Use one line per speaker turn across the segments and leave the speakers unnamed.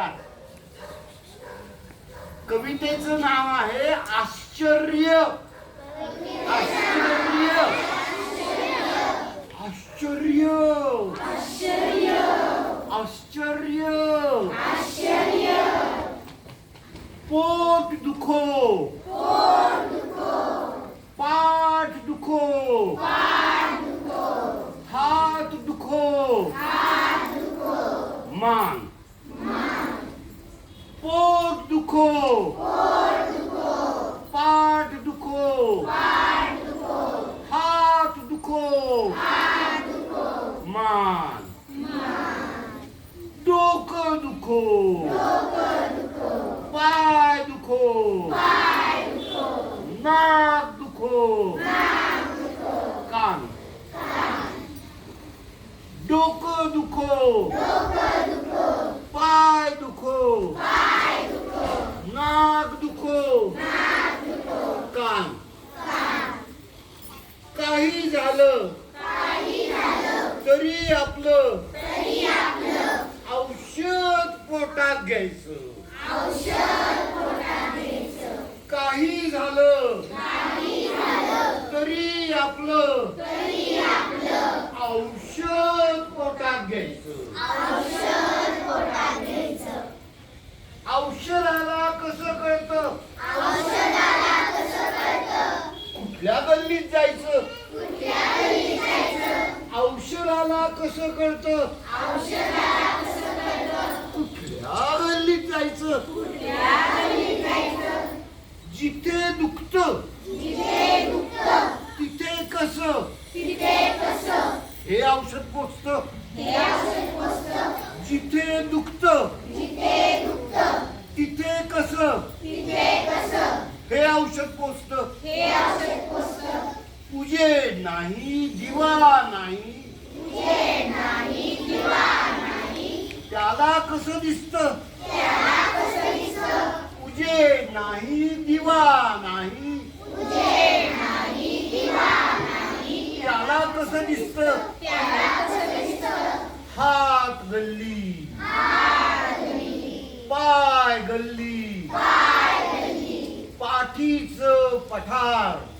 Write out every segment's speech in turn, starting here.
Start कवितेचं नाव आहे आश्चर्य. आश्चर्य. आश्चर्य. आश्चर्य. पोट दुखो. पाठ दुखो. हात दुखो. मान. पोट दुखो पाठ दुखो हात दुखो मान डोकं दुखो पाय दुखो नाक दुखो कान डोकं दुखो पाय दुखो नाक दुखो कान काही झालं. तरी आपलं औषध पोटात घ्यायचं काही झालं तरी आपलं औषध पोटात घ्यायचं औषधाला कसं कळतं कुठल्या गल्लीत जायचं औषधाला कसं कळत? कुठल्या गल्लीत जायचं? जिथे दुखत तिथे कस? हे औषध पोचत. जिथे दुखत तिथे कस? हे औषध पोचत. तुझे नाही दिवा नाही त्याला कसं दिसत? पूजे नाही दिवा नाही. त्याला कस दिसत? हात गल्ली. पाय गल्ली. पाठीच पठार.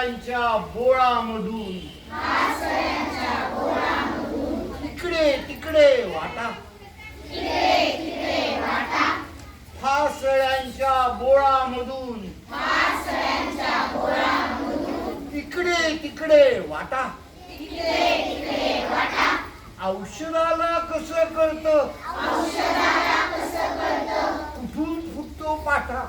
मासळ्यांच्या बोळामधून. तिकडे तिकडे वाटा. फासळ्यांच्या बोळामधून. तिकडे तिकडे वाटा. औषधाला कसं कळतं? कुठून फुटतो पाठा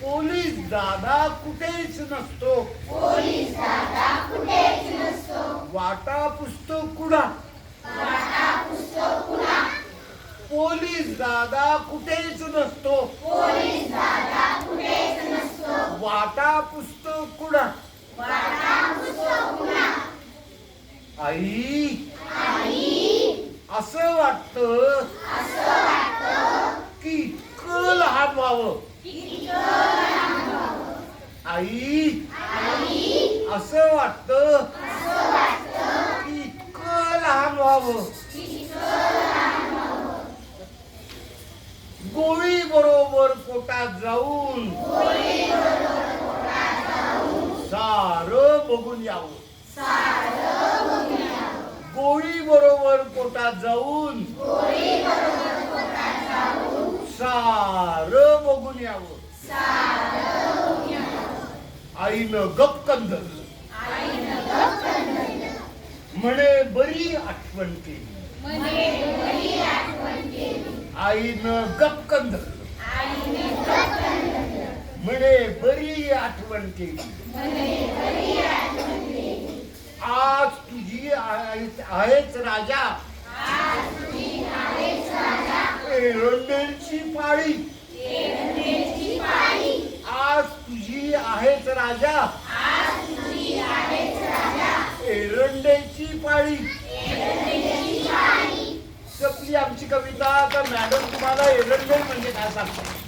पोलीस दादा कुठेच नसतो? वाटा पुस्तक कुणा पोलीस दादा कुठेच नसतो? वाटा पुस्तक कुणा आई असं वाटत की इतकं लहान व्हावं आई. असं वाटत इतकं लहान व्हावं. गोळी बरोबर पोटात जाऊन सार बघून यावं. गोळी बरोबर पोटात जाऊन सार बघून यावं. आईनं गपकन धरलं म्हणे बरी आठवण केली. आईनं गपकन धरलं म्हणे बरी आठवण केली. आज तुझी आहेच राजा. एरंडेलची पाळी आज तुझी आहेच राजा. एरंडेची पाळी. संपली आमची कविता. तर मॅडम तुम्हाला एरंडे म्हणजे काय सांगतो